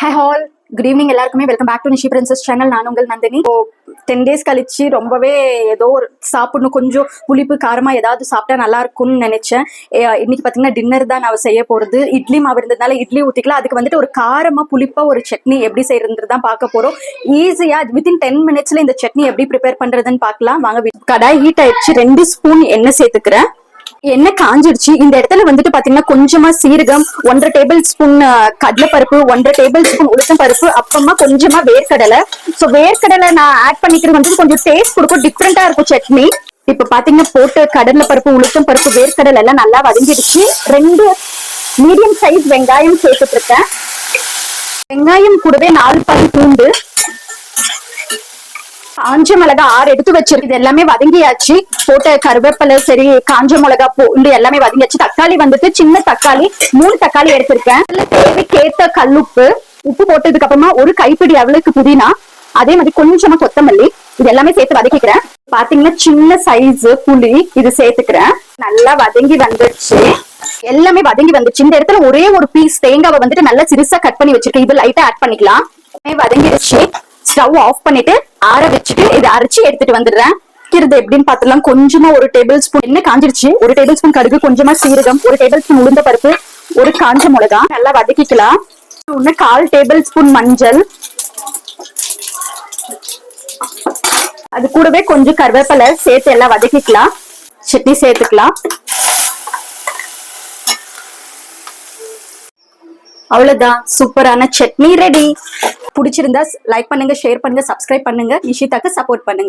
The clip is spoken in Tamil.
ஹே ஹால் குட் ஈவினிங் எல்லாருக்குமே. Welcome back to Nishi princess channel நான் உங்கள் நந்தினி. இப்போ டென் டேஸ் கழிச்சு ரொம்பவே ஏதோ ஒரு சாப்பிடணும். கொஞ்சம் புளிப்பு காரமாக ஏதாவது சாப்பிட்டா நல்லா இருக்கும்னு நினைச்சேன். இன்னைக்கு பார்த்தீங்கன்னா டின்னர் தான் நான் செய்ய போகிறது இட்லி மாவு இருந்ததுனால இட்லி ஊற்றிக்கலாம் அதுக்கு வந்துட்டு ஒரு காரமாக புளிப்பாக ஒரு சட்னி எப்படி செய்யறது தான் பார்க்க போகிறோம் ஈஸியாக வித்தின் டென் மினிட்ஸில் இந்த சட்னி எப்படி ப்ரிப்பேர் பண்ணுறதுன்னு பார்க்கலாம். வாங்க கடாய் ஹீட் ஆயிடுச்சு. ரெண்டு ஸ்பூன் எண்ணெய் சேர்த்துக்கிறேன். எண்ணெய் காஞ்சிடுச்சு. இந்த இடத்துல வந்துட்டு பாத்தீங்கன்னா கொஞ்சமா சீரகம் ஒன்றரை டேபிள் ஸ்பூன் கடலைப்பருப்பு ஒன்றரை டேபிள் ஸ்பூன் உளுத்தம் பருப்பு அப்புறமா கொஞ்சமா வேர்க்கடலை. சோ வேர்க்கடலை நான் ஆட் பண்ணிக்கிறது வந்துட்டு கொஞ்சம் டேஸ்ட் கொடுக்கும். டிஃப்ரெண்டா இருக்கும் சட்னி. இப்ப பாத்தீங்கன்னா போட்டு கடலை பருப்பு உளுத்தம் பருப்பு வேர்க்கடலை எல்லாம் நல்லா வதங்கிடுச்சு. ரெண்டு மீடியம் சைஸ் வெங்காயம் சேர்த்துட்டு இருக்கேன். வெங்காயம் கூடவே நாலு பல் பூண்டு காஞ்ச மிளகா ஆறு எடுத்து வச்சிருக்கு. இது எல்லாமே வதங்கியாச்சு. போட்ட கருவேப்பிலை சரி காஞ்ச மிளகா பூண்டு எல்லாமே வதங்கியாச்சு. தக்காளி வந்துட்டு சின்ன தக்காளி மூணு தக்காளி எடுத்திருக்கேன். தேவைக்கேத்த கல்லுப்பு உப்பு போட்டதுக்கு அப்புறமா ஒரு கைப்பிடி அவளுக்கு புதினா அதே மாதிரி கொஞ்சமா கொத்தமல்லி இது எல்லாமே சேர்த்து வதக்கிக்கிறேன். பாத்தீங்கன்னா சின்ன சைஸ் புளி இது சேர்த்துக்கிறேன். நல்லா வதங்கி வந்துருச்சு. எல்லாமே வதங்கி வந்துச்சு இந்த இடத்துல ஒரே ஒரு பீஸ் தேங்காவை வந்துட்டு நல்லா சிறுசா கட் பண்ணி வச்சிருக்கேன். இது லைட்டா ஆட் பண்ணிக்கலாம். வதங்கிடுச்சு வதங்கிருச்சு. ஸ்டவ் ஆஃப் பண்ணிட்டு ஆற வச்சுட்டு இதை அரைச்சி எடுத்துட்டு வந்துடுறேன். வைக்கிறது எப்படின்னு பார்த்தலாம் கொஞ்சமா ஒரு டேபிள் ஸ்பூன் என்ன காஞ்சிருச்சு. ஒரு டேபிள் ஸ்பூன் கடுகு கொஞ்சமா சீரகம் ஒரு டேபிள் ஸ்பூன் உளுந்த பருப்பு ஒரு காஞ்ச மிளகா. நல்லா வதக்கிக்கலாம். ஒன்னு கால் டேபிள் ஸ்பூன் மஞ்சள். அது கூடவே கொஞ்சம் கருவேப்பிலை சேர்த்து எல்லாம் வதக்கிக்கலாம். சட்னி சேர்த்துக்கலாம். அவ்வளவுதான். சூப்பரான சட்னி ரெடி பிடிச்சிருந்தா லைக் பண்ணுங்க ஷேர் பண்ணுங்க சப்ஸ்கிரைப் பண்ணுங்க. இஷிதாக்கு சப்போர்ட் பண்ணுங்க.